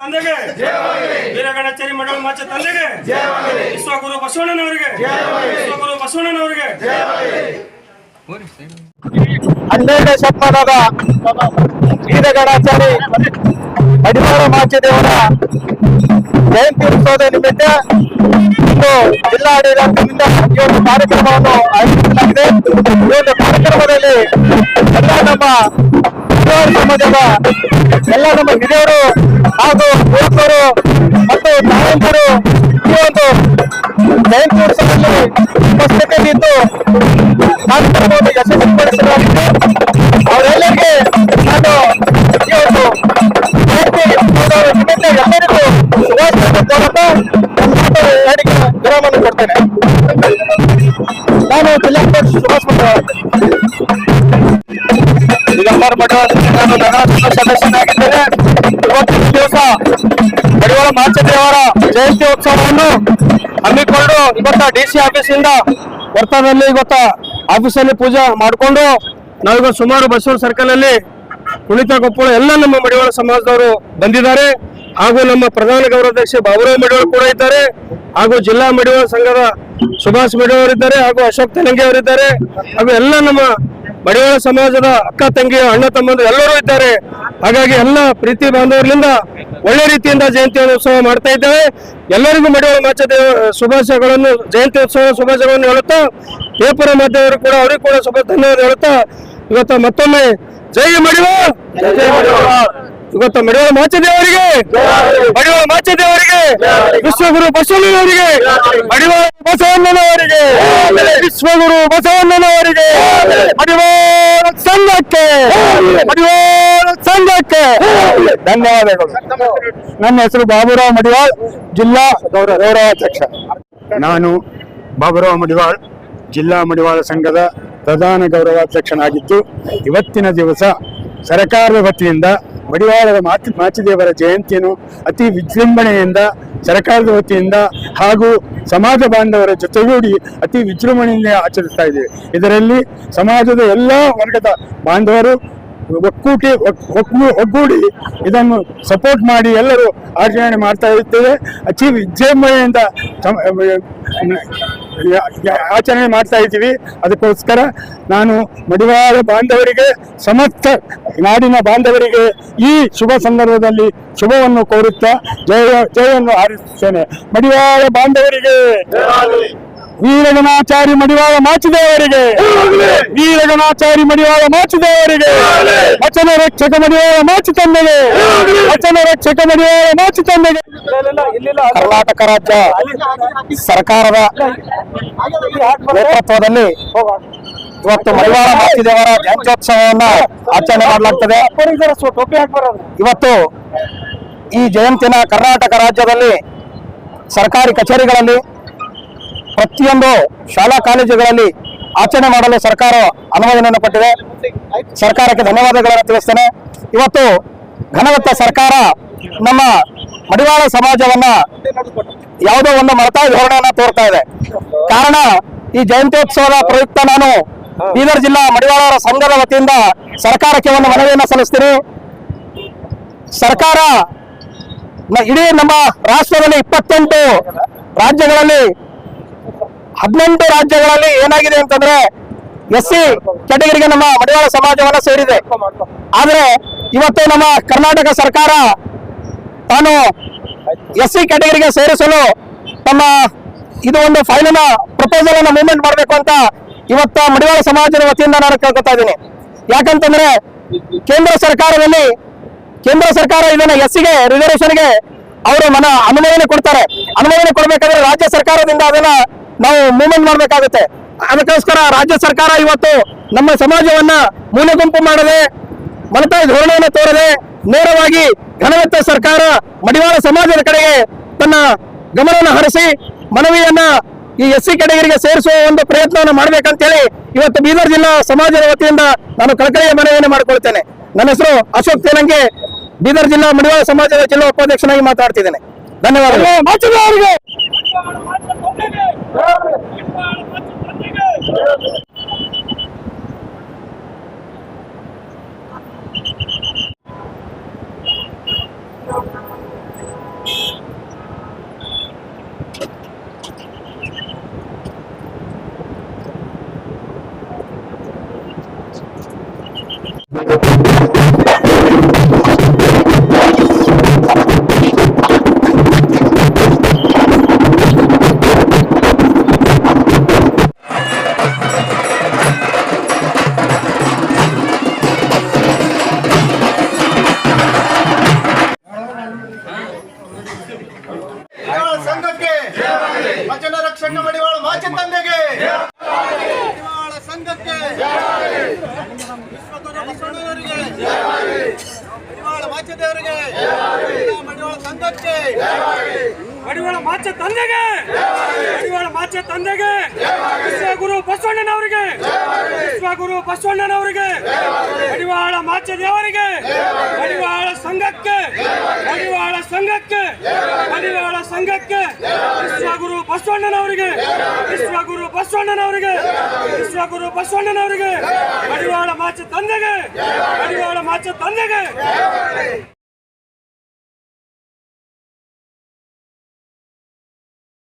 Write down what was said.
ತಂದೆಗೆ ವೀರಗಣಚೇರಿ ಮಂಡಳ ಮಾಚ ತಂದೆಗೆ. ವಿಶ್ವಗುರು ಬಸವಣ್ಣನವರಿಗೆ. ವಿಶ್ವಗುರು ಬಸವಣ್ಣನವರಿಗೆ. ಹನ್ನೆರಡನೇ ಶತಮಾನದ ವೀರಗಣಾಚಾರಿ ಮಡಿವಾಳ ಮಾಚದೇವರ ಜಯಂತಿ ಉತ್ಸವದ ನಿಮಿತ್ತ ಇಂದು ಜಿಲ್ಲಾಡಳಿತದಿಂದ ಈ ಒಂದು ಕಾರ್ಯಕ್ರಮವನ್ನು ಆಯೋಜಿಸಲಾಗಿದೆ. ಈ ಒಂದು ಕಾರ್ಯಕ್ರಮದಲ್ಲಿ ಎಲ್ಲ ನಮ್ಮ ಮಡಿವಾಳ ಸಮಾಜದ ಎಲ್ಲ ನಮ್ಮ ಹಿರಿಯರು ಹಾಗೂ ಯುವಕರು ಮತ್ತು ತಾಯಂದಿರು ಈ ಒಂದು ಜಯಂತಿ ಉತ್ಸವದಲ್ಲಿ ಕಾರ್ಯಕ್ರಮವನ್ನು ಯಶಸ್ವಿಗೊಳಿಸಲಾಗಿದೆ ಅವರೆಲ್ಲರಿಗೆ ನಾನು ಈ ಒಂದು ಎಲ್ಲರಿಗೂ ಹೇಳಿಕೆ ವಿರಾಮವನ್ನು ಕೊಡ್ತೇನೆ? ನಾನು ಜಿಲ್ಲಾಧ್ಯಕ್ಷ ಸುಭಾಷ್ ದಿಗಂಬರ್ ಸದಸ್ಯನಾಗಿದ್ದೇನೆ. ಇವತ್ತಿನ ದಿವಸ ಮಡಿವಾಳ ಮಾಚದೇವರ ಜಯಂತಿ ಉತ್ಸವವನ್ನು ಹಮ್ಮಿಕೊಂಡು ಇವತ್ತ ಡಿ ಸಿ ಆಫೀಸಿಂದ ವರ್ತದಲ್ಲಿ ಇವತ್ತ ಆಫೀಸಲ್ಲಿ ಪೂಜೆ ಮಾಡಿಕೊಂಡು ನಾವೀಗ ಸುಮಾರು ಸರ್ಕಲ್ ಅಲ್ಲಿ ಕುಣಿತ ಕೊಪ್ಪಳ ಎಲ್ಲ ನಮ್ಮ ಮಡಿವಾಳ ಸಮಾಜದವರು ಬಂದಿದ್ದಾರೆ. ಹಾಗೂ ನಮ್ಮ ಪ್ರಧಾನ ಗೌರವಾಧ್ಯಕ್ಷ ಬಾಬುರಾವ್ ಮಡಿವಾಳ ಕೂಡ ಇದ್ದಾರೆ. ಹಾಗೂ ಜಿಲ್ಲಾ ಮಡಿವಾಳ ಸಂಘದ ಸುಭಾಷ್ ಮಡಿವಾಳ ಇದ್ದಾರೆ ಹಾಗೂ ಅಶೋಕ್ ತೆಲಂಗಿ ಅವರಿದ್ದಾರೆ. ಹಾಗೂ ಎಲ್ಲ ನಮ್ಮ ಮಡಿವಾಳ ಸಮಾಜದ ಅಕ್ಕ ತಂಗಿ ಅಣ್ಣ ತಮ್ಮಂದು ಎಲ್ಲರೂ ಇದ್ದಾರೆ. ಹಾಗಾಗಿ ಎಲ್ಲ ಪ್ರೀತಿ ಬಾಂಧವರಿಂದ ಒಳ್ಳೆ ರೀತಿಯಿಂದ ಜಯಂತಿ ಉತ್ಸವ ಮಾಡ್ತಾ ಇದ್ದೇವೆ. ಎಲ್ಲರಿಗೂ ಮಡಿವಾಳ ಮಾಚದೇವ ಶುಭಾಶಯಗಳನ್ನು ಜಯಂತಿ ಉತ್ಸವ ಶುಭಾಶಯಗಳನ್ನು ಹೇಳುತ್ತಾ ಪೇಪರ್ ಮಾಧ್ಯಮರು ಕೂಡ ಅವರಿಗೂ ಕೂಡ ಶುಭ ಧನ್ಯವಾದ ಹೇಳುತ್ತಾ ಇವತ್ತು ಮತ್ತೊಮ್ಮೆ ಜೈ ಮಡಿವ ಜೈ ಮಡಿವಾಳ! ಇವತ್ತು ಮಡಿವಾಳ ಮಾಚದೇವರಿಗೆ ಮಡಿವಾಳ ಮಾಚದೇವರಿಗೆ ವಿಶ್ವಗುರು ಬಸವಣ್ಣನವರಿಗೆ ಮಡಿವಾಳ ಬಸವಣ್ಣನವರಿಗೆ ವಿಶ್ವಗುರು ಬಸವಣ್ಣನವರಿಗೆ ಮಡಿವಾಳ ಸಂಘಕ್ಕೆ. ಮಡಿವಾಳ ಸಂಘಕ್ಕೆ. ಧನ್ಯವಾದಗಳು. ನನ್ನ ಹೆಸರು ಬಾಬುರಾವ್ ಮಡಿವಾಳ್ ಜಿಲ್ಲಾ ಗೌರವ ಗೌರವಾಧ್ಯಕ್ಷ. ನಾನು ಬಾಬುರಾವ್ ಮಡಿವಾಳ್ ಜಿಲ್ಲಾ ಮಡಿವಾಳ ಸಂಘದ ಪ್ರಧಾನ ಗೌರವಾಧ್ಯಕ್ಷನಾಗಿದ್ದು ಇವತ್ತಿನ ದಿವಸ ಸರಕಾರದ ವತಿಯಿಂದ ಮಡಿವಾಳದ ಮಾತಿ ಮಾಚಿದೇವರ ಜಯಂತಿಯನ್ನು ಅತಿ ವಿಜೃಂಭಣೆಯಿಂದ ಸರ್ಕಾರದ ವತಿಯಿಂದ ಹಾಗೂ ಸಮಾಜ ಬಾಂಧವರ ಜೊತೆಗೂಡಿ ಅತಿ ವಿಜೃಂಭಣೆಯಿಂದ ಆಚರಿಸ್ತಾ ಇದ್ದೇವೆ. ಇದರಲ್ಲಿ ಸಮಾಜದ ಎಲ್ಲ ವರ್ಗದ ಬಾಂಧವರು ಒಕ್ಕೂಟಿ ಒಕ್- ಒಗ್ಗೂ- ಒಗ್ಗೂಡಿ ಇದನ್ನು ಸಪೋರ್ಟ್ ಮಾಡಿ ಎಲ್ಲರೂ ಆಚರಣೆ ಮಾಡ್ತಾ ಇರ್ತೇವೆ. ಅತಿ ವಿಜೃಂಭಣೆಯಿಂದ ಆಚರಣೆ ಮಾಡ್ತಾ ಇದ್ದೀವಿ. ಅದಕ್ಕೋಸ್ಕರ ನಾನು ಮಡಿವಾಳ ಬಾಂಧವರಿಗೆ, ಸಮಸ್ತ ನಾಡಿನ ಬಾಂಧವರಿಗೆ ಈ ಶುಭ ಸಂದರ್ಭದಲ್ಲಿ ಶುಭವನ್ನು ಕೋರುತ್ತಾ ಜಯ ಜಯವನ್ನು ಹಾರಿಸುತ್ತೇನೆ. ಮಡಿವಾಳ ಬಾಂಧವರಿಗೆ. ವೀರಗಣಾಚಾರಿ ಮಡಿವಾಳ ಮಾಚಿದೇವರಿಗೆ. ವೀರಗಣಾಚಾರಿ ಮಡಿವಾಳ ಮಾಚಿದೇವರಿಗೆ. ವಚನ ರಕ್ಷಕ ಮಡಿವಾಳ ಮಾಚಿ ತಂದೆಗೆ. ವಚನ ರಕ್ಷಕ ಮಡಿವಾಳ ಮಾಚಿ ತಂದೆಗೆ. ಕರ್ನಾಟಕ ರಾಜ್ಯ ಸರ್ಕಾರದ ನೇತೃತ್ವದಲ್ಲಿ ಇವತ್ತು ಮಡಿವಾಳ ಮಾಚಿದೇವರ ಜಯಂತ್ಯೋತ್ಸವವನ್ನ ಆಚರಣೆ ಮಾಡಲಾಗ್ತದೆ. ಇವತ್ತು ಈ ಜಯಂತಿನ ಕರ್ನಾಟಕ ರಾಜ್ಯದಲ್ಲಿ ಸರ್ಕಾರಿ ಕಚೇರಿಗಳಲ್ಲಿ ಪ್ರತಿಯೊಂದು ಶಾಲಾ ಕಾಲೇಜುಗಳಲ್ಲಿ ಆಚರಣೆ ಮಾಡಲು ಸರ್ಕಾರ ಅನುಮೋದನೆಯನ್ನು ಪಟ್ಟಿದೆ ಸರ್ಕಾರಕ್ಕೆ ಧನ್ಯವಾದಗಳನ್ನು ತಿಳಿಸ್ತೇನೆ. ಇವತ್ತು ಘನವತ್ತ ಸರ್ಕಾರ ನಮ್ಮ ಮಡಿವಾಳ ಸಮಾಜವನ್ನ ಯಾವುದೋ ಒಂದು ಮರತಾ ಧೋರಣೆಯನ್ನ ತೋರ್ತಾ ಇದೆ. ಕಾರಣ ಈ ಜಯಂತ್ಯೋತ್ಸವದ ಪ್ರಯುಕ್ತ ನಾನು ಬೀದರ್ ಜಿಲ್ಲಾ ಮಡಿವಾಳರ ಸಂಘದ ವತಿಯಿಂದ ಸರ್ಕಾರಕ್ಕೆ ಒಂದು ಮನವಿಯನ್ನು ಸಲ್ಲಿಸ್ತೀನಿ. ಸರ್ಕಾರ ಇಡೀ ನಮ್ಮ ರಾಷ್ಟ್ರದಲ್ಲಿ ಇಪ್ಪತ್ತೆಂಟು ರಾಜ್ಯಗಳಲ್ಲಿ ಹದಿನೆಂಟು ರಾಜ್ಯಗಳಲ್ಲಿ ಏನಾಗಿದೆ ಅಂತಂದ್ರೆ ಎಸ್ ಸಿ ಕೆಟಗರಿಗೆ ನಮ್ಮ ಮಡಿವಾಳ ಸಮಾಜವನ್ನ ಸೇರಿದೆ. ಆದ್ರೆ ಇವತ್ತು ನಮ್ಮ ಕರ್ನಾಟಕ ಸರ್ಕಾರ ತಾನು ಎಸ್ ಸಿ ಕ್ಯಾಟಗರಿಗೆ ಸೇರಿಸಲು ತಮ್ಮ ಇದು ಒಂದು ಫೈಲಿನ ಪ್ರಪೋಸಲ್ ಅನ್ನು ಮೂವ್ಮೆಂಟ್ ಮಾಡಬೇಕು ಅಂತ ಇವತ್ತ ಮಡಿವಾಳ ಸಮಾಜದ ವತಿಯಿಂದ ನಾನು ಕೇಳ್ಕೊತಾ ಇದ್ದೀನಿ. ಯಾಕಂತಂದ್ರೆ ಕೇಂದ್ರ ಸರ್ಕಾರದಲ್ಲಿ ಕೇಂದ್ರ ಸರ್ಕಾರ ಇದನ್ನ ಎಸ್ಸಿಗೆ ರಿಸರ್ವೇಷನ್ಗೆ ಅವರು ಮನ ಅನುಮೋದನೆ ಕೊಡ್ತಾರೆ. ಅನುಮೋದನೆ ಕೊಡಬೇಕಾದ್ರೆ ರಾಜ್ಯ ಸರ್ಕಾರದಿಂದ ಅದನ್ನ ನಾವು ಮೂವ್ಮೆಂಟ್ ಮಾಡಬೇಕಾಗುತ್ತೆ. ಅದಕ್ಕೋಸ್ಕರ ರಾಜ್ಯ ಸರ್ಕಾರ ಇವತ್ತು ನಮ್ಮ ಸಮಾಜವನ್ನ ಮೂಲೆ ಗುಂಪು ಮಾಡದೆ ಮಲತಾಯಿ ಧೋರಣೆಯನ್ನು ತೋರದೆ, ನೇರವಾಗಿ ಘನವತ್ತ ಸರ್ಕಾರ ಮಡಿವಾಳ ಸಮಾಜದ ಕಡೆಗೆ ತನ್ನ ಗಮನವನ್ನು ಹರಿಸಿ, ಮನವಿಯನ್ನ ಈ ಎಸ್ ಸಿ ಕೆಟಗರಿಗೆ ಸೇರಿಸುವ ಒಂದು ಪ್ರಯತ್ನವನ್ನು ಮಾಡ್ಬೇಕಂತೇಳಿ ಇವತ್ತು ಬೀದರ್ ಜಿಲ್ಲಾ ಸಮಾಜದ ವತಿಯಿಂದ ನಾನು ಕಳಕಳಿಯ ಮನವಿಯನ್ನು ಮಾಡಿಕೊಳ್ತೇನೆ. ನನ್ನ ಹೆಸರು ಅಶೋಕ್ ತೇಲಂಗೆ ಬೀದರ್ ಜಿಲ್ಲಾ ಮಡಿವಾಳ ಸಮಾಜದ ಜಿಲ್ಲಾ ಉಪಾಧ್ಯಕ್ಷನಾಗಿ ಮಾತಾಡ್ತಿದ್ದೇನೆ. ಧನ್ಯವಾದಗಳು ಅವರಿಗೆ ಮಡಿವಾಳ ಮಾಚಿದೇವರಿಗೆ ಮಡಿವಾಳ ಸಂಘಕ್ಕೆ ಮಡಿವಾಳ ಮಾಚ ತಂದೆಗೆ! ಅಡಿವಾಳ ಮಾಚ ತಂದೆಗೆ! ವಿಶ್ವಗುರು ಬಸವಣ್ಣನವರಿಗೆ! ವಿಶ್ವಗುರು ಬಸವಣ್ಣನವರಿಗೆ! ಅಡಿವಾಳ ಮಾಚ ದೇವರಿಗೆ! ಮಡಿವಾಳ ಸಂಘಕ್ಕೆ! ಅಡಿವಾಳ ಸಂಘಕ್ಕೆ! ಅಡಿವಾಳ ಸಂಘಕ್ಕೆ! ವಿಶ್ವಗುರು ಬಸವಣ್ಣನವರಿಗೆ! ವಿಶ್ವಗುರು ಬಸವಣ್ಣನವರಿಗೆ! ವಿಶ್ವಗುರು ಬಸವಣ್ಣನವರಿಗೆ! ಮಡಿವಾಳ ಮಾಚ ತಂದೆಗೆ! ಅಡಿವಾಳ ಮಾಚ ತಂದೆಗೆ!